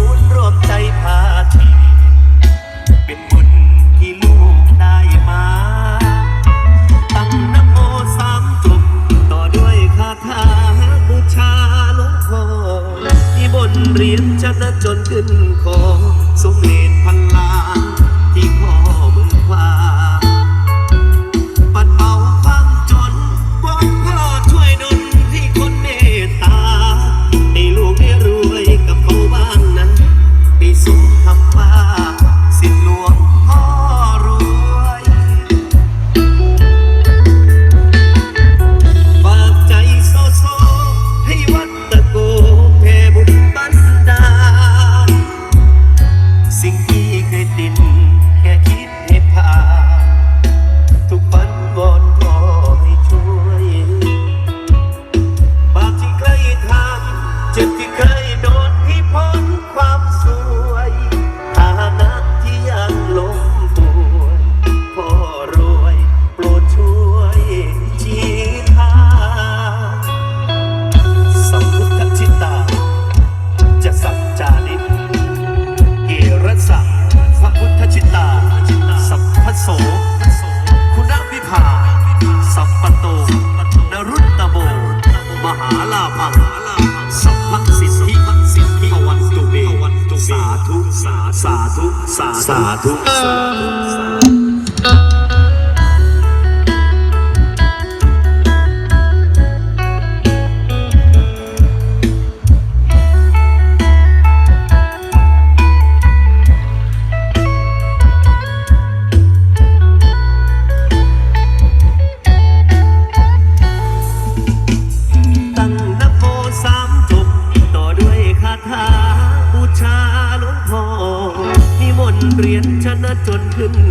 ศูนรวมใจพาทีเป็นบุญที่ลูกได้มา ตั้งนโมสามจบต่อด้วยคาถาบูชาหลวงพ่อที่บนเรียนชนะจนขึ้นคอสมเด็ 萨撒都撒 เรียนชนะจนขึ้น